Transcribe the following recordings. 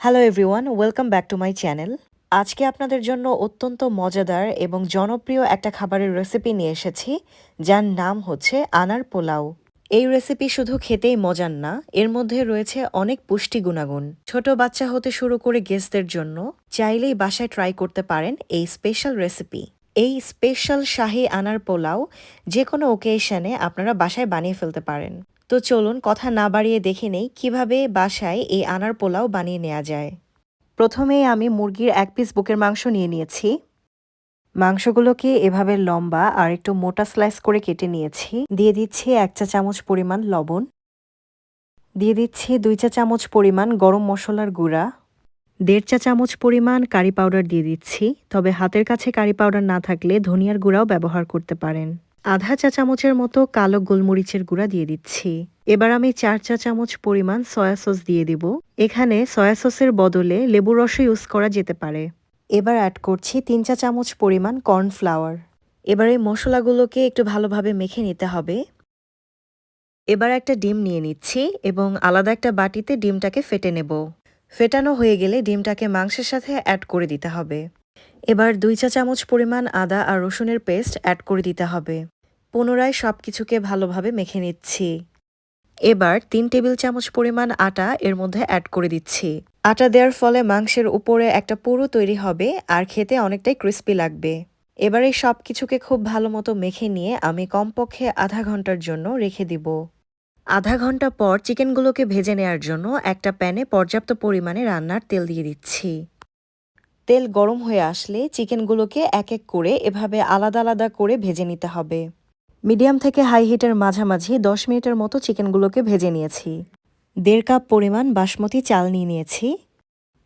Hello everyone welcome back to my channel আজকে আপনাদের জন্য অত্যন্ত মজাদার এবং জনপ্রিয় একটা খাবারের রেসিপি নিয়ে এসেছি, যার নাম হচ্ছে আনার পোলাও। এই রেসিপি শুধু খেতেই মজার না, এর মধ্যে রয়েছে অনেক পুষ্টি গুণাগুণ। ছোট বাচ্চা হতে শুরু করে গেস্টদের জন্য চাইলেই বাসায় ট্রাই করতে পারেন এই স্পেশাল রেসিপি এই স্পেশাল শাহি আনার পোলাও যে কোনো ওকেশনে আপনারা বাসায় বানিয়ে ফেলতে পারেন। তো চলুন কথা না বাড়িয়ে দেখে নেই কীভাবে বাসায় এই আনার পোলাও বানিয়ে নেওয়া যায়। প্রথমে আমি মুরগির এক পিস বুকের মাংস নিয়ে নিয়েছি। মাংসগুলোকে এভাবে লম্বা আর একটু মোটা স্লাইস করে কেটে নিয়েছি। দিয়ে দিচ্ছি এক চা চামচ পরিমাণ লবণ। দিয়ে দিচ্ছি দুই চা চামচ পরিমাণ গরম মশলার গুঁড়া। দেড় চা চামচ পরিমাণ কারি পাউডার দিয়ে দিচ্ছি। তবে হাতের কাছে কারি পাউডার না থাকলে ধনিয়ার গুঁড়াও ব্যবহার করতে পারেন। আধা চা চামচের মতো কালো গোলমরিচের গুঁড়া দিয়ে দিচ্ছি। এবার আমি চার চা চামচ পরিমাণ সয়া সস দিয়ে দিব। এখানে সয়া সসের বদলে লেবু রসও ইউজ করা যেতে পারে। এবার অ্যাড করছি তিন চা চামচ পরিমাণ কর্নফ্লাওয়ার। এবার এই মশলাগুলোকে একটু ভালোভাবে মেখে নিতে হবে। এবার একটা ডিম নিয়ে নিচ্ছি এবং আলাদা একটা বাটিতে ডিমটাকে ফেটে নেব। ফেটানো হয়ে গেলে ডিমটাকে মাংসের সাথে অ্যাড করে দিতে হবে। এবার দুই চা চামচ পরিমাণ আদা আর রসুনের পেস্ট অ্যাড করে দিতে হবে। পুনরায় সব কিছুকে ভালোভাবে মেখে নিচ্ছি। এবার তিন টেবিল চামচ পরিমাণ আটা এর মধ্যে অ্যাড করে দিচ্ছি। আটা দেওয়ার ফলে মাংসের উপরে একটা পুরো তৈরি হবে আর খেতে অনেকটাই ক্রিস্পি লাগবে। এবার এই সব কিছুকে খুব ভালো মতো মেখে নিয়ে আমি কমপক্ষে আধা ঘণ্টার জন্য রেখে দিব। আধা ঘণ্টা পর চিকেনগুলোকে ভেজে নেওয়ার জন্য একটা প্যানে পর্যাপ্ত পরিমাণে রান্নার তেল দিয়ে দিচ্ছি। তেল গরম হয়ে আসলে চিকেনগুলোকে এক এক করে এভাবে আলাদা আলাদা করে ভেজে নিতে হবে। মিডিয়াম থেকে হাই হিটের মাঝামাঝি দশ মিনিটের মতো চিকেনগুলোকে ভেজে নিয়েছি। দেড় কাপ পরিমাণ বাসমতি চাল নিয়ে নিয়েছি।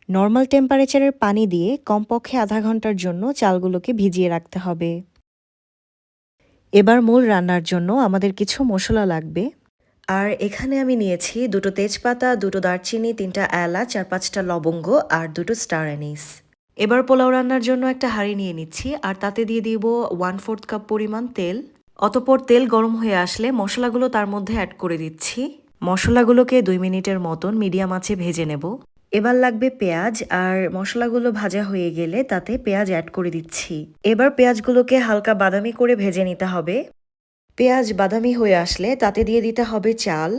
নর্মাল টেম্পারেচারের পানি দিয়ে কমপক্ষে আধা ঘণ্টার জন্য চালগুলোকে ভিজিয়ে রাখতে হবে। এবার মূল রান্নার জন্য আমাদের কিছু মশলা লাগবে। আর এখানে আমি নিয়েছি দুটো তেজপাতা, দুটো দারচিনি, তিনটা এলাচ চার পাঁচটা লবঙ্গ, আর দুটো স্টার অ্যানিস। এবার পোলাও রান্নার জন্য একটা হাঁড়ি নিয়ে নিচ্ছি, আর তাতে দিয়ে দিব ওয়ান ফোর্থ কাপ পরিমাণ তেল। অতপর তেল গরম হয়ে আসলে মশলাগুলো তার মধ্যে অ্যাড করে দিচ্ছি। মশলাগুলোকে দুই মিনিটের মতন মিডিয়াম আঁচে ভেজে নেব। এবার লাগবে পেঁয়াজ, আর মশলাগুলো ভাজা হয়ে গেলে তাতে পেঁয়াজ অ্যাড করে দিচ্ছি। এবার পেঁয়াজগুলোকে হালকা বাদামি করে ভেজে নিতে হবে। পেঁয়াজ বাদামি হয়ে আসলে তাতে দিয়ে দিতে হবে চাল।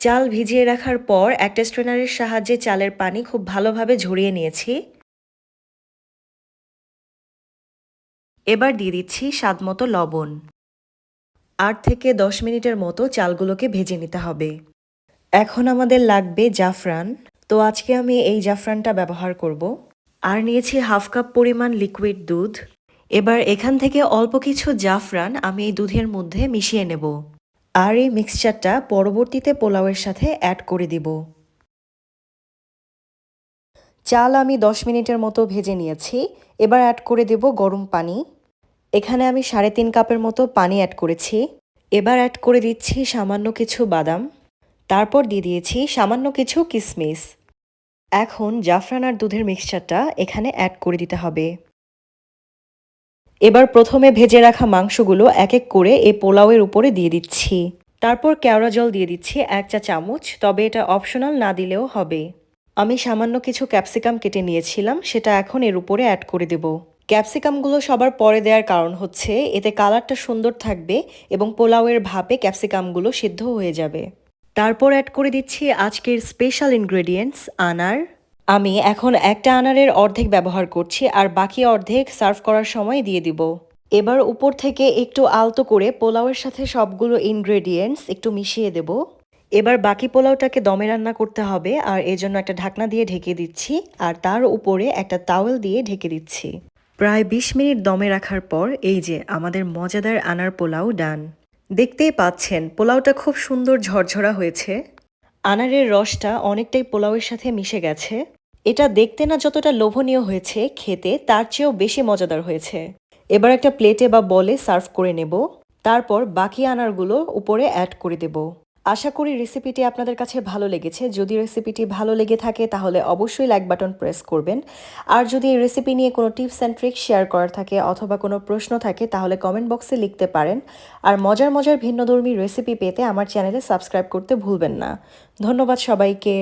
চাল ভিজিয়ে রাখার পর একটা স্ট্রেনারের সাহায্যে চালের পানি খুব ভালোভাবে ঝরিয়ে নিয়েছি। এবার দিয়ে দিচ্ছি স্বাদ মতো লবণ। আট থেকে দশ মিনিটের মতো চালগুলোকে ভেজে নিতে হবে। এখন আমাদের লাগবে জাফরান। তো আজকে আমি এই জাফরানটা ব্যবহার করব। আর নিয়েছি হাফ কাপ পরিমাণ লিকুইড দুধ। এবার এখান থেকে অল্প কিছু জাফরান আমি এই দুধের মধ্যে মিশিয়ে নেব। আর এই মিক্সচারটা পরবর্তীতে পোলাওয়ের সাথে অ্যাড করে দিব। চাল আমি দশ মিনিটের মতো ভেজে নিয়েছি। এবার অ্যাড করে দেব গরম পানি। এখানে আমি সাড়ে তিন কাপের মতো পানি অ্যাড করেছি। এবার অ্যাড করে দিচ্ছি সামান্য কিছু বাদাম। তারপর দিয়ে দিয়েছি সামান্য কিছু কিসমিস। এখন জাফরান আর দুধের মিক্সচারটা এখানে অ্যাড করে দিতে হবে। এবার প্রথমে ভেজে রাখা মাংসগুলো এক এক করে এই পোলাওয়ের উপরে দিয়ে দিচ্ছি। তারপর কেওড়া জল দিয়ে দিচ্ছি এক চা চামচ, তবে এটা অপশনাল না দিলেও হবে। আমি সামান্য কিছু ক্যাপসিকাম কেটে নিয়েছিলাম, সেটা এখন এর উপরে অ্যাড করে দেব। ক্যাপসিকামগুলো সবার পরে দেওয়ার কারণ হচ্ছে এতে কালারটা সুন্দর থাকবে এবং পোলাওয়ের ভাপে ক্যাপসিকামগুলো সিদ্ধ হয়ে যাবে। তারপর অ্যাড করে দিচ্ছি আজকের স্পেশাল ইনগ্রেডিয়েন্টস আনার। আমি এখন একটা আনারের অর্ধেক ব্যবহার করছি আর বাকি অর্ধেক সার্ভ করার সময় দিয়ে দিব। এবার উপর থেকে একটু আলতো করে পোলাওয়ের সাথে সবগুলো ইনগ্রেডিয়েন্টস একটু মিশিয়ে দেব। এবার বাকি পোলাওটাকে দমে রান্না করতে হবে আর এজন্য একটা ঢাকনা দিয়ে ঢেকে দিচ্ছি আর তার উপরে একটা তাওয়েল দিয়ে ঢেকে দিচ্ছি। প্রায় বিশ মিনিট দমে রাখার পর এই যে আমাদের মজাদার আনার পোলাও ডান। দেখতেই পাচ্ছেন, পোলাওটা খুব সুন্দর ঝরঝরা হয়েছে। আনারের রসটা অনেকটাই পোলাওয়ের সাথে মিশে গেছে। এটা দেখতে না যতটা লোভনীয় হয়েছে, খেতে তার চেয়েও বেশি মজাদার হয়েছে। এবার একটা প্লেটে বা বলে সার্ভ করে নেব। তারপর বাকি আনারগুলো উপরে অ্যাড করে দেব। আশা করি রেসিপিটি আপনাদের কাছে ভালো লেগেছে। যদি রেসিপিটি ভালো লেগে থাকে, তাহলে অবশ্যই লাইক বাটন প্রেস করবেন। আর যদি এই রেসিপি নিয়ে কোনো টিপস অ্যান্ড ট্রিক্স শেয়ার করার থাকে অথবা কোনো প্রশ্ন থাকে, তাহলে কমেন্ট বক্সে লিখতে পারেন। আর মজার মজার ভিন্নধর্মী রেসিপি পেতে আমার চ্যানেলে সাবস্ক্রাইব করতে ভুলবেন না। ধন্যবাদ সবাইকে।